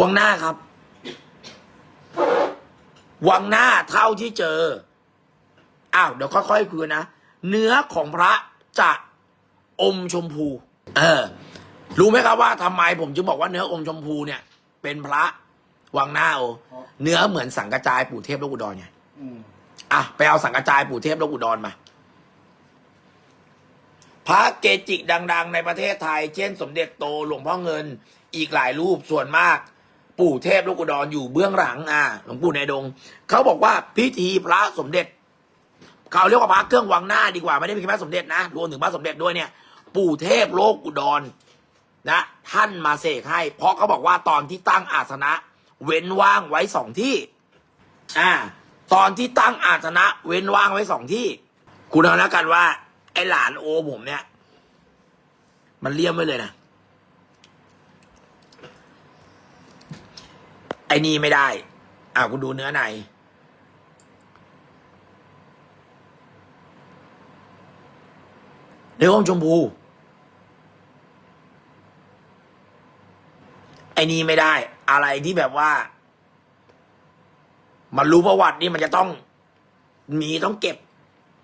วังหน้าครับ วังหน้าเท่าที่เจอ อ้าวเดี๋ยวค่อยๆคุยนะ เนื้อของพระจะอมชมพู เออ รู้ไหมครับว่าทำไมผมจึงบอกว่าเนื้ออมชมพูเนี่ย เป็นพระวังหน้าโอเนื้อเหมือนสังกระจายปู่เทพโลกอุดรไงอะไปเอาสังกระจายปู่เทพโลกอุดรมาพระเกจิดัง ๆ ในประเทศไทย เช่น สมเด็จโตหลวงพ่อเงิน อีกหลายรูปส่วนมาก ปู่เทพโลกอุดรอยู่เบื้องหลังอะหลวงปู่ในดง เขาบอกว่าพิธีพระสมเด็จ เขาเรียกว่าพระเครื่องวังหน้าดีกว่าไม่ได้เป็นแค่พระสมเด็จนะรวมถึงพระสมเด็จด้วยเนี่ย ปู่เทพโลกอุดรนะท่านมาเสกให้ เพราะเขาบอกว่าตอนที่ตั้งอาสนะ เว้นว่างไว้สองที่อ่าตอนที่ตั้งอาสนะ เว้นว่างไว้สองที่ คุณเอาแล้วกันว่า ไอหลานโอผมเนี่ย มันเลี่ยมไว้เลยนะ ไอ้นี่ไม่ได้ อ่าคุณดูเนื้อในเนื้ออมชมพูไอ้นี่ไม่ได้ อะไรที่แบบว่า มันรู้ประวัตินี่มันจะต้องมีต้องเก็บ